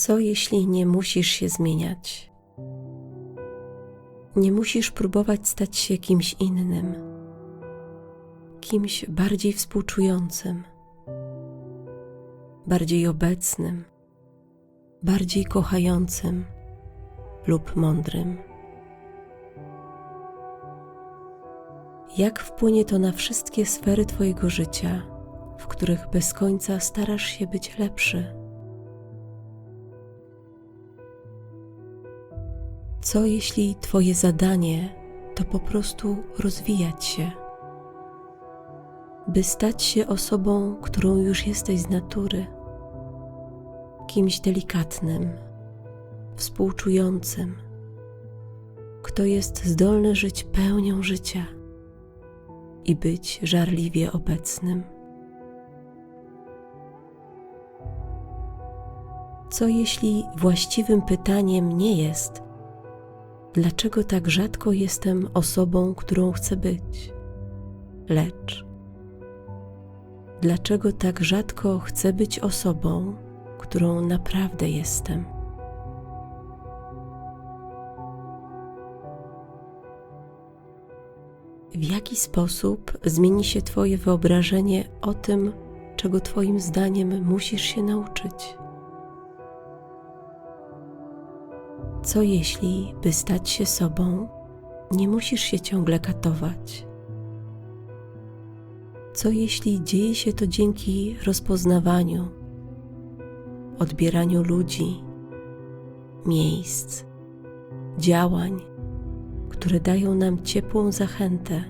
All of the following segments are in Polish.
Co jeśli nie musisz się zmieniać? Nie musisz próbować stać się kimś innym, kimś bardziej współczującym, bardziej obecnym, bardziej kochającym lub mądrym. Jak wpłynie to na wszystkie sfery Twojego życia, w których bez końca starasz się być lepszy? Co jeśli Twoje zadanie to po prostu rozwijać się, by stać się osobą, którą już jesteś z natury, kimś delikatnym, współczującym, kto jest zdolny żyć pełnią życia i być żarliwie obecnym? Co jeśli właściwym pytaniem nie jest, dlaczego tak rzadko jestem osobą, którą chcę być, lecz dlaczego tak rzadko chcę być osobą, którą naprawdę jestem. W jaki sposób zmieni się Twoje wyobrażenie o tym, czego Twoim zdaniem musisz się nauczyć? Co jeśli, by stać się sobą, nie musisz się ciągle katować? Co jeśli dzieje się to dzięki rozpoznawaniu, odbieraniu ludzi, miejsc, działań, które dają nam ciepłą zachętę,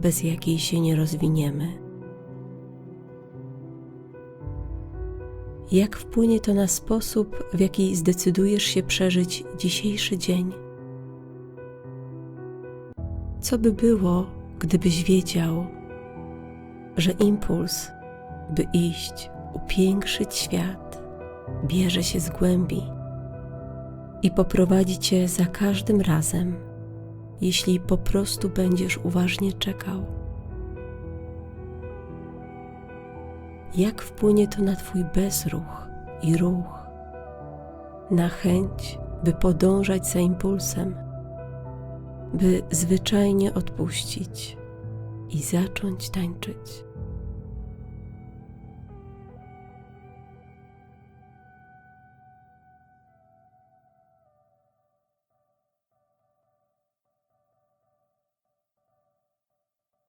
bez jakiej się nie rozwiniemy? Jak wpłynie to na sposób, w jaki zdecydujesz się przeżyć dzisiejszy dzień. Co by było, gdybyś wiedział, że impuls, by iść, upiększyć świat, bierze się z głębi i poprowadzi cię za każdym razem, jeśli po prostu będziesz uważnie czekał. Jak wpłynie to na Twój bezruch i ruch, na chęć, by podążać za impulsem, by zwyczajnie odpuścić i zacząć tańczyć.